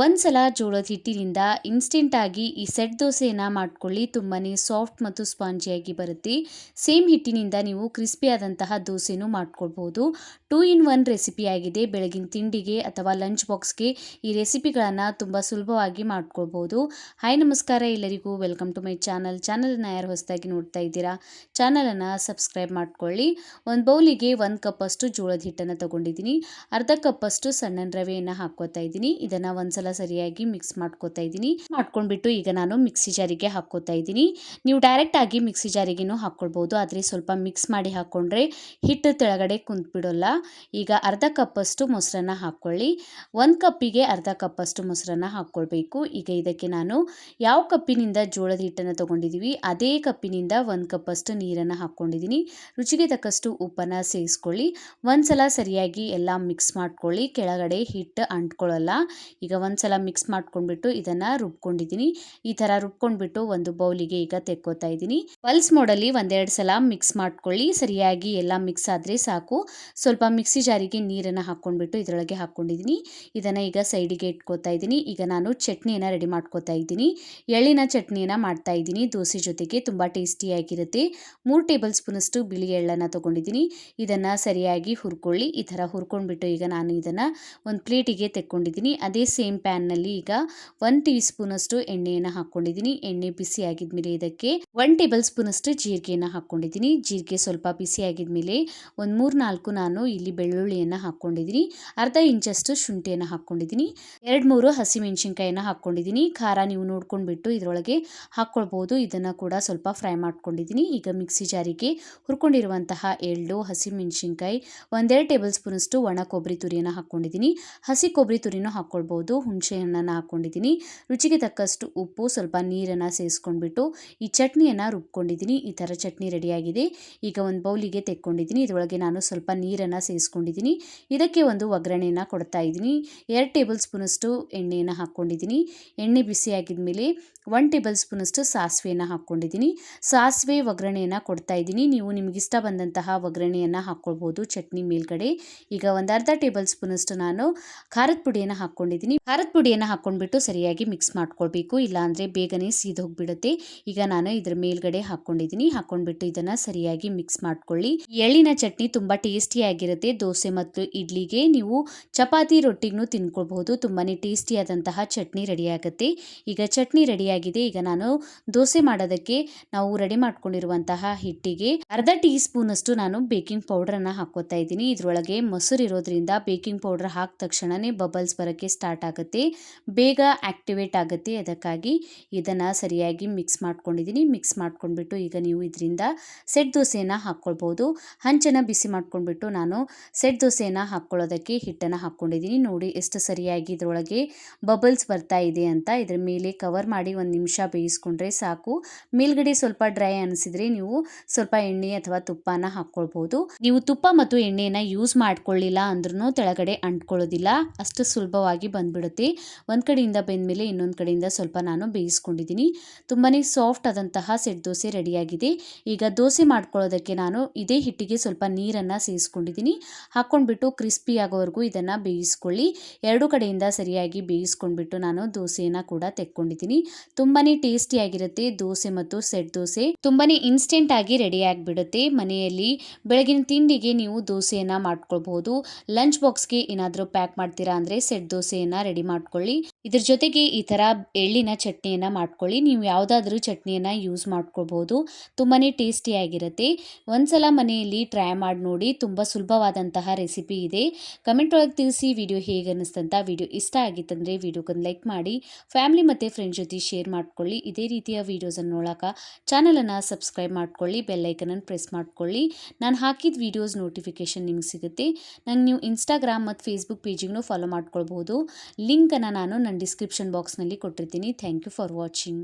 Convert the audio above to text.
ಒಂದ್ಸಲ ಜೋಳದ ಹಿಟ್ಟಿನಿಂದ ಇನ್ಸ್ಟೆಂಟಾಗಿ ಈ ಸೆಟ್ ದೋಸೆಯನ್ನು ಮಾಡ್ಕೊಳ್ಳಿ. ತುಂಬಾ ಸಾಫ್ಟ್ ಮತ್ತು ಸ್ಪಾಂಜಿಯಾಗಿ ಬರುತ್ತೆ. ಸೇಮ್ ಹಿಟ್ಟಿನಿಂದ ನೀವು ಕ್ರಿಸ್ಪಿ ಆದಂತಹ ದೋಸೆನೂ ಮಾಡ್ಕೊಳ್ಬೋದು. ಟೂ ಇನ್ ಒನ್ ರೆಸಿಪಿ ಆಗಿದೆ. ಬೆಳಗಿನ ತಿಂಡಿಗೆ ಅಥವಾ ಲಂಚ್ ಬಾಕ್ಸ್ಗೆ ಈ ರೆಸಿಪಿಗಳನ್ನು ತುಂಬ ಸುಲಭವಾಗಿ ಮಾಡ್ಕೊಳ್ಬೋದು. ಹಾಯ್ ನಮಸ್ಕಾರ. ಎಲ್ಲರಿಗೂ ವೆಲ್ಕಮ್ ಟು ಮೈ ಚಾನಲ್ ಚಾನಲನ್ನು ಯಾರು ಹೊಸದಾಗಿ ನೋಡ್ತಾ ಇದ್ದೀರಾ? ಚಾನಲನ್ನು ಸಬ್ಸ್ಕ್ರೈಬ್ ಮಾಡ್ಕೊಳ್ಳಿ. ಒಂದು ಬೌಲಿಗೆ ಒಂದು ಕಪ್ಪಷ್ಟು ಜೋಳದ ಹಿಟ್ಟನ್ನು ತೊಗೊಂಡಿದ್ದೀನಿ. ಅರ್ಧ ಕಪ್ಪಷ್ಟು ಸಣ್ಣ ರವೆಯನ್ನು ಹಾಕ್ಕೋತಾ ಇದ್ದೀನಿ. ಇದನ್ನು ಒಂದ್ಸಲ ಸರಿಯಾಗಿ ಮಿಕ್ಸ್ ಮಾಡ್ಕೋತಾ ಇದ್ದೀನಿ. ಮಾಡ್ಕೊಂಡ್ಬಿಟ್ಟು ಈಗ ನಾನು ಮಿಕ್ಸಿ ಜಾರಿಗೆ ಹಾಕೋತಾ ಇದ್ದೀನಿ. ನೀವು ಡೈರೆಕ್ಟ್ ಆಗಿ ಮಿಕ್ಸಿ ಜಾರಿಗೆನೂ ಹಾಕ್ಕೊಳ್ಬೋದು. ಆದರೆ ಸ್ವಲ್ಪ ಮಿಕ್ಸ್ ಮಾಡಿ ಹಾಕ್ಕೊಂಡ್ರೆ ಹಿಟ್ಟು ತೆಳಗಡೆ ಕುಂತ್ಬಿಡೋಲ್ಲ. ಈಗ ಅರ್ಧ ಕಪ್ಪಷ್ಟು ಮೊಸರನ್ನ ಹಾಕ್ಕೊಳ್ಳಿ. ಒಂದು ಕಪ್ಪಿಗೆ ಅರ್ಧ ಕಪ್ಪಷ್ಟು ಮೊಸರನ್ನ ಹಾಕ್ಕೊಳ್ಬೇಕು. ಈಗ ಇದಕ್ಕೆ ನಾನು ಯಾವ ಕಪ್ಪಿನಿಂದ ಜೋಳದ ಹಿಟ್ಟನ್ನು ತೊಗೊಂಡಿದ್ದೀವಿ ಅದೇ ಕಪ್ಪಿನಿಂದ ಒಂದು ಕಪ್ಪಷ್ಟು ನೀರನ್ನು ಹಾಕ್ಕೊಂಡಿದ್ದೀನಿ ರುಚಿಗೆ ತಕ್ಕಷ್ಟು ಉಪ್ಪನ್ನು ಸೇರಿಸ್ಕೊಳ್ಳಿ. ಒಂದ್ಸಲ ಸರಿಯಾಗಿ ಎಲ್ಲ ಮಿಕ್ಸ್ ಮಾಡ್ಕೊಳ್ಳಿ. ಕೆಳಗಡೆ ಹಿಟ್ಟು ಅಂಟ್ಕೊಳ್ಳಲ್ಲ. ಈಗ ಒಂದ್ಸಲ ಮಿಕ್ಸ್ ಮಾಡ್ಕೊಂಡ್ಬಿಟ್ಟು ಇದನ್ನು ರುಬ್ಕೊಂಡಿದ್ದೀನಿ. ಈ ಥರ ರುಬ್ಕೊಂಡ್ಬಿಟ್ಟು ಒಂದು ಬೌಲಿಗೆ ಈಗ ತೆಕ್ಕೋತಾ ಇದ್ದೀನಿ. ಪಲ್ಸ್ ಮೋಡಲ್ಲಿ ಒಂದೆರಡು ಸಲ ಮಿಕ್ಸ್ ಮಾಡ್ಕೊಳ್ಳಿ. ಸರಿಯಾಗಿ ಎಲ್ಲ ಮಿಕ್ಸ್ ಆದರೆ ಸಾಕು. ಸ್ವಲ್ಪ ಮಿಕ್ಸಿ ಜಾರಿಗೆ ನೀರನ್ನು ಹಾಕ್ಕೊಂಡ್ಬಿಟ್ಟು ಇದರೊಳಗೆ ಹಾಕ್ಕೊಂಡಿದ್ದೀನಿ. ಇದನ್ನು ಈಗ ಸೈಡಿಗೆ ಇಟ್ಕೋತಾ ಇದ್ದೀನಿ. ಈಗ ನಾನು ಚಟ್ನಿಯನ್ನು ರೆಡಿ ಮಾಡ್ಕೋತಾ ಇದ್ದೀನಿ. ಎಳ್ಳಿನ ಚಟ್ನಿಯನ್ನು ಮಾಡ್ತಾ ಇದ್ದೀನಿ. ದೋಸೆ ಜೊತೆಗೆ ತುಂಬ ಟೇಸ್ಟಿಯಾಗಿರುತ್ತೆ ಮೂರು ಟೇಬಲ್ ಸ್ಪೂನಷ್ಟು ಬಿಳಿ ಎಳ್ಳನ್ನು ತೊಗೊಂಡಿದ್ದೀನಿ. ಇದನ್ನು ಸರಿಯಾಗಿ ಹುರ್ಕೊಳ್ಳಿ. ಈ ಥರ ಹುರ್ಕೊಂಡ್ಬಿಟ್ಟು ಈಗ ನಾನು ಇದನ್ನು ಒಂದು ಪ್ಲೇಟಿಗೆ ತೆಕ್ಕೊಂಡಿದ್ದೀನಿ. ಅದೇ ಸೇಮ್ ಪ್ಯಾನ್ನಲ್ಲಿ ಈಗ ಒನ್ ಟೀ ಸ್ಪೂನಷ್ಟು ಎಣ್ಣೆಯನ್ನು ಹಾಕ್ಕೊಂಡಿದ್ದೀನಿ ಎಣ್ಣೆ ಬಿಸಿ ಆಗಿದ್ಮೇಲೆ ಇದಕ್ಕೆ ಒನ್ ಟೇಬಲ್ ಸ್ಪೂನಷ್ಟು ಜೀರಿಗೆಯನ್ನು ಹಾಕ್ಕೊಂಡಿದ್ದೀನಿ ಜೀರಿಗೆ ಸ್ವಲ್ಪ ಬಿಸಿ ಆಗಿದ್ಮೇಲೆ ಒಂದು ಮೂರು ನಾಲ್ಕು ನಾನು ಇಲ್ಲಿ ಬೆಳ್ಳುಳ್ಳಿಯನ್ನು ಹಾಕ್ಕೊಂಡಿದ್ದೀನಿ ಅರ್ಧ ಇಂಚಷ್ಟು ಶುಂಠಿಯನ್ನು ಹಾಕ್ಕೊಂಡಿದ್ದೀನಿ ಎರಡು ಮೂರು ಹಸಿಮೆಣಸಿನ್ಕಾಯನ್ನು ಹಾಕ್ಕೊಂಡಿದ್ದೀನಿ ಖಾರ ನೀವು ನೋಡ್ಕೊಂಡ್ಬಿಟ್ಟು ಇದರೊಳಗೆ ಹಾಕ್ಕೊಳ್ಬೋದು ಇದನ್ನು ಕೂಡ ಸ್ವಲ್ಪ ಫ್ರೈ ಮಾಡ್ಕೊಂಡಿದ್ದೀನಿ. ಈಗ ಮಿಕ್ಸಿ ಜಾರಿಗೆ ಹುರ್ಕೊಂಡಿರುವಂತಹ ಎಳ್ಳು, ಹಸಿಮೆಣಸಿನ್ಕಾಯಿ, ಒಂದೆರಡು ಟೇಬಲ್ ಸ್ಪೂನಷ್ಟು ಒಣ ಕೊಬ್ಬರಿ ತುರಿಯನ್ನು ಹಾಕ್ಕೊಂಡಿದ್ದೀನಿ ಹಸಿ ಕೊಬ್ಬರಿ ತುರಿನೂ ಹಾಕ್ಕೊಳ್ಬೋದು ಹುಣಸೆ ಹಣ್ಣನ್ನು ಹಾಕ್ಕೊಂಡಿದ್ದೀನಿ ರುಚಿಗೆ ತಕ್ಕಷ್ಟು ಉಪ್ಪು, ಸ್ವಲ್ಪ ನೀರನ್ನು ಸೇರಿಸ್ಕೊಂಡ್ಬಿಟ್ಟು ಈ ಚಟ್ನಿಯನ್ನು ರುಬ್ಕೊಂಡಿದ್ದೀನಿ. ಈ ಥರ ಚಟ್ನಿ ರೆಡಿಯಾಗಿದೆ. ಈಗ ಒಂದು ಬೌಲಿಗೆ ತೆಕ್ಕೊಂಡಿದ್ದೀನಿ. ಇದರೊಳಗೆ ನಾನು ಸ್ವಲ್ಪ ನೀರನ್ನು ಸೇರಿಸ್ಕೊಂಡಿದ್ದೀನಿ ಇದಕ್ಕೆ ಒಂದು ಒಗ್ಗರಣೆಯನ್ನು ಕೊಡ್ತಾ ಇದ್ದೀನಿ. ಎರಡು ಟೇಬಲ್ ಸ್ಪೂನಷ್ಟು ಎಣ್ಣೆಯನ್ನು ಹಾಕ್ಕೊಂಡಿದ್ದೀನಿ ಎಣ್ಣೆ ಬಿಸಿಯಾಗಿದ ಮೇಲೆ ಒನ್ ಟೇಬಲ್ ಸ್ಪೂನಷ್ಟು ಸಾಸಿವೆಯನ್ನು ಹಾಕ್ಕೊಂಡಿದ್ದೀನಿ ಸಾಸಿವೆ ಒಗ್ಗರಣೆಯನ್ನು ಕೊಡ್ತಾ ಇದ್ದೀನಿ. ನೀವು ನಿಮಗಿಷ್ಟ ಬಂದಂತಹ ಒಗ್ಗರಣೆಯನ್ನು ಹಾಕ್ಕೊಳ್ಬೋದು ಚಟ್ನಿ ಮೇಲ್ಗಡೆ. ಈಗ ಒಂದು ಅರ್ಧ ಟೇಬಲ್ ಸ್ಪೂನಷ್ಟು ನಾನು ಖಾರದ ಪುಡಿಯನ್ನು ಹಾಕ್ಕೊಂಡಿದ್ದೀನಿ ಪುಡಿಯನ್ನು ಹಾಕ್ಕೊಂಡ್ಬಿಟ್ಟು ಸರಿಯಾಗಿ ಮಿಕ್ಸ್ ಮಾಡ್ಕೊಳ್ಬೇಕು. ಇಲ್ಲಾಂದರೆ ಬೇಗನೆ ಸೀದೋಗ್ಬಿಡುತ್ತೆ. ಈಗ ನಾನು ಇದ್ರ ಮೇಲ್ಗಡೆ ಹಾಕ್ಕೊಂಡಿದ್ದೀನಿ ಹಾಕ್ಕೊಂಡ್ಬಿಟ್ಟು ಇದನ್ನು ಸರಿಯಾಗಿ ಮಿಕ್ಸ್ ಮಾಡ್ಕೊಳ್ಳಿ. ಎಳ್ಳಿನ ಚಟ್ನಿ ತುಂಬ ಟೇಸ್ಟಿಯಾಗಿರುತ್ತೆ ದೋಸೆ ಮತ್ತು ಇಡ್ಲಿಗೆ ನೀವು ಚಪಾತಿ ರೊಟ್ಟಿಗೂ ತಿನ್ಕೊಳ್ಬಹುದು. ತುಂಬಾ ಟೇಸ್ಟಿಯಾದಂತಹ ಚಟ್ನಿ ರೆಡಿ ಆಗುತ್ತೆ ಈಗ ಚಟ್ನಿ ರೆಡಿಯಾಗಿದೆ. ಈಗ ನಾನು ದೋಸೆ ಮಾಡೋದಕ್ಕೆ ನಾವು ರೆಡಿ ಮಾಡ್ಕೊಂಡಿರುವಂತಹ ಹಿಟ್ಟಿಗೆ ಅರ್ಧ ಟೀ ಸ್ಪೂನ್ ಅಷ್ಟು ನಾನು ಬೇಕಿಂಗ್ ಪೌಡರ್ ಅನ್ನ ಹಾಕೋತಾ ಇದ್ದೀನಿ. ಇದರೊಳಗೆ ಮೊಸರು ಇರೋದ್ರಿಂದ ಬೇಕಿಂಗ್ ಪೌಡರ್ ಹಾಕಿದ ತಕ್ಷಣನೇ ಬಬಲ್ಸ್ ಬರೋಕ್ಕೆ ಸ್ಟಾರ್ಟ್ ಆಗುತ್ತೆ. ಬೇಗ ಆಕ್ಟಿವೇಟ್ ಆಗುತ್ತೆ. ಅದಕ್ಕಾಗಿ ಇದನ್ನು ಸರಿಯಾಗಿ ಮಿಕ್ಸ್ ಮಾಡ್ಕೊಂಡಿದ್ದೀನಿ. ಮಿಕ್ಸ್ ಮಾಡ್ಕೊಂಡ್ಬಿಟ್ಟು ಈಗ ನೀವು ಇದರಿಂದ ಸೆಟ್ ದೋಸೆನ ಹಾಕ್ಕೊಳ್ಬೋದು. ಹಂಚನ್ನು ಬಿಸಿ ಮಾಡ್ಕೊಂಡ್ಬಿಟ್ಟು ನಾನು ಸೆಟ್ ದೋಸೆನ ಹಾಕ್ಕೊಳ್ಳೋದಕ್ಕೆ ಹಿಟ್ಟನ್ನು ಹಾಕ್ಕೊಂಡಿದ್ದೀನಿ. ನೋಡಿ ಎಷ್ಟು ಸರಿಯಾಗಿ ಇದರೊಳಗೆ ಬಬಲ್ಸ್ ಬರ್ತಾ ಇದೆ ಅಂತ ಇದರ ಮೇಲೆ ಕವರ್ ಮಾಡಿ ಒಂದು ನಿಮಿಷ ಬೇಯಿಸ್ಕೊಂಡ್ರೆ ಸಾಕು. ಮೇಲ್ಗಡೆ ಸ್ವಲ್ಪ ಡ್ರೈ ಅನಿಸಿದ್ರೆ ನೀವು ಸ್ವಲ್ಪ ಎಣ್ಣೆ ಅಥವಾ ತುಪ್ಪನ ಹಾಕ್ಕೊಳ್ಬೋದು. ನೀವು ತುಪ್ಪ ಮತ್ತು ಎಣ್ಣೆಯನ್ನು ಯೂಸ್ ಮಾಡ್ಕೊಳ್ಳಿಲ್ಲ ಅಂದ್ರೂ ತೆಳಗಡೆ ಅಂಟ್ಕೊಳ್ಳೋದಿಲ್ಲ. ಅಷ್ಟು ಸುಲಭವಾಗಿ ಬಂದ್ಬಿಡುತ್ತೆ. ಒಂದು ಕಡೆಯಿಂದ ಬೆಂದಮೇಲೆ ಇನ್ನೊಂದು ಕಡೆಯಿಂದ ಸ್ವಲ್ಪ ನಾನು ಬೇಯಿಸ್ಕೊಂಡಿದ್ದೀನಿ. ತುಂಬಾ ಸಾಫ್ಟ್ ಆದಂತಹ ಸೆಟ್ ದೋಸೆ ರೆಡಿಯಾಗಿದೆ. ಈಗ ದೋಸೆ ಮಾಡ್ಕೊಳ್ಳೋದಕ್ಕೆ ನಾನು ಇದೇ ಹಿಟ್ಟಿಗೆ ಸ್ವಲ್ಪ ನೀರನ್ನು ಸೇರಿಸ್ಕೊಂಡಿದ್ದೀನಿ ಹಾಕ್ಕೊಂಡ್ಬಿಟ್ಟು ಕ್ರಿಸ್ಪಿ ಆಗೋವರೆಗೂ ಇದನ್ನು ಬೇಯಿಸ್ಕೊಳ್ಳಿ. ಎರಡು ಕಡೆಯಿಂದ ಸರಿಯಾಗಿ ಬೇಯಿಸ್ಕೊಂಡ್ಬಿಟ್ಟು ನಾನು ದೋಸೆಯನ್ನು ಕೂಡ ತೆಕ್ಕೊಂಡಿದ್ದೀನಿ. ತುಂಬಾ ಟೇಸ್ಟಿಯಾಗಿರುತ್ತೆ ದೋಸೆ ಮತ್ತು ಸೆಟ್ ದೋಸೆ. ತುಂಬಾ ಇನ್ಸ್ಟೆಂಟ್ ಆಗಿ ರೆಡಿ ಆಗಿಬಿಡುತ್ತೆ. ಮನೆಯಲ್ಲಿ ಬೆಳಗಿನ ತಿಂಡಿಗೆ ನೀವು ದೋಸೆಯನ್ನು ಮಾಡ್ಕೊಳ್ಬಹುದು. ಲಂಚ್ ಬಾಕ್ಸ್ಗೆ ಏನಾದರೂ ಪ್ಯಾಕ್ ಮಾಡ್ತೀರಾ ಅಂದರೆ ಸೆಟ್ ದೋಸೆಯನ್ನು ರೆಡಿ ಮಾಡ್ಕೊಳ್ಳಿ. ಇದ್ರ ಜೊತೆಗೆ ಈ ಥರ ಎಳ್ಳಿನ ಚಟ್ನಿಯನ್ನು ಮಾಡ್ಕೊಳ್ಳಿ. ನೀವು ಯಾವುದಾದ್ರೂ ಚಟ್ನಿಯನ್ನು ಯೂಸ್ ಮಾಡ್ಕೊಳ್ಬೋದು. ತುಂಬಾ ಟೇಸ್ಟಿಯಾಗಿರುತ್ತೆ ಒಂದ್ಸಲ ಮನೆಯಲ್ಲಿ ಟ್ರೈ ಮಾಡಿ ನೋಡಿ ತುಂಬ ಸುಲಭವಾದಂತಹ ರೆಸಿಪಿ ಇದೆ. ಕಮೆಂಟ್ ಒಳಗೆ ತಿಳಿಸಿ ವಿಡಿಯೋ ಹೇಗೆ ಅನ್ನಿಸ್ತಂತ ವಿಡಿಯೋ ಇಷ್ಟ ಆಗಿತ್ತಂದರೆ ವಿಡಿಯೋಗೊಂದು ಲೈಕ್ ಮಾಡಿ. ಫ್ಯಾಮಿಲಿ ಮತ್ತು ಫ್ರೆಂಡ್ಸ್ ಜೊತೆ ಶೇರ್ ಮಾಡ್ಕೊಳ್ಳಿ. ಇದೇ ರೀತಿಯ ವೀಡಿಯೋಸನ್ನು ನೋಡೋಕೆ ಚಾನಲನ್ನು ಸಬ್ಸ್ಕ್ರೈಬ್ ಮಾಡ್ಕೊಳ್ಳಿ. ಬೆಲ್ಲೈಕನನ್ನು ಪ್ರೆಸ್ ಮಾಡ್ಕೊಳ್ಳಿ. ನಾನು ಹಾಕಿದ ವೀಡಿಯೋಸ್ ನೋಟಿಫಿಕೇಶನ್ ನಿಮ್ಗೆ ಸಿಗುತ್ತೆ. ನಂಗೆ ನೀವು ಇನ್ಸ್ಟಾಗ್ರಾಮ್ ಮತ್ತು ಫೇಸ್ಬುಕ್ ಪೇಜಿಗೂ ಫಾಲೋ ಮಾಡ್ಕೊಳ್ಬೋದು. ಲಿಂಕನ್ನು ನಾನು ನನ್ನ ಡಿಸ್ಕ್ರಿಪ್ಷನ್ ಬಾಕ್ಸ್ನಲ್ಲಿ ಕೊಟ್ಟಿರ್ತೀನಿ. Thank you for watching